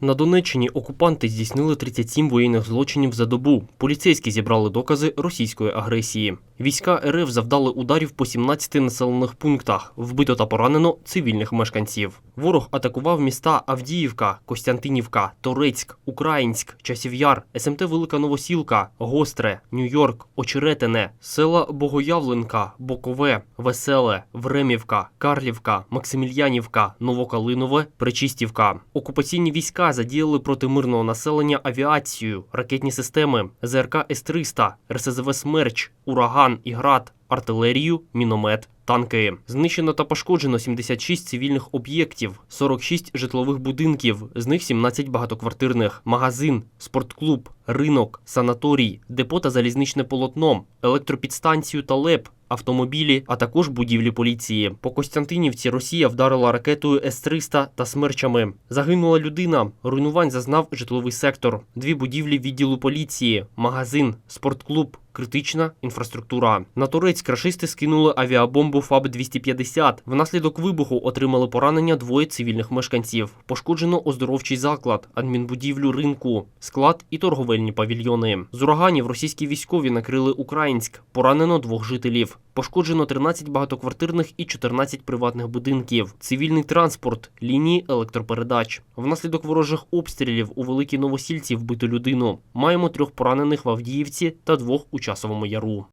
На Донеччині окупанти здійснили 37 воєнних злочинів за добу. Поліцейські зібрали докази російської агресії. Війська РФ завдали ударів по 17 населених пунктах. Вбито та поранено цивільних мешканців. Ворог атакував міста Авдіївка, Костянтинівка, Торецьк, Українськ, Часів'яр, СМТ Велика Новосілка, Гостре, Нью-Йорк, Очеретине, села Богоявленка, Бокове, Веселе, Времівка, Карлівка, Максимільянівка, Новокалинове, Причистівка. Окупаційні війська задіяли проти мирного населення авіацію, ракетні системи, ЗРК С-300, РСЗВ «Смерч», Ураган і Град, артилерію, міномет, танки. Знищено та пошкоджено 76 цивільних об'єктів, 46 житлових будинків, з них 17 багатоквартирних, магазин, спортклуб, ринок, санаторій, депо та залізничне полотно, електропідстанцію та ЛЕП, автомобілі, а також будівлі поліції. По Костянтинівці Росія вдарила ракетою С-300 та смерчами. Загинула людина. Руйнувань зазнав житловий сектор, дві будівлі відділу поліції, магазин, спортклуб. Критична інфраструктура. На Турецьк рашисти скинули авіабомбу ФАБ-250. Внаслідок вибуху отримали поранення двоє цивільних мешканців. Пошкоджено оздоровчий заклад, адмінбудівлю ринку, склад і торговельні павільйони. З ураганів російські військові накрили Українськ. Поранено двох жителів. Пошкоджено 13 багатоквартирних і 14 приватних будинків, цивільний транспорт, лінії електропередач. Внаслідок ворожих обстрілів у Великій Новосільці вбито людину. Маємо трьох поранених в Авдіївці та двох у Часовому Яру.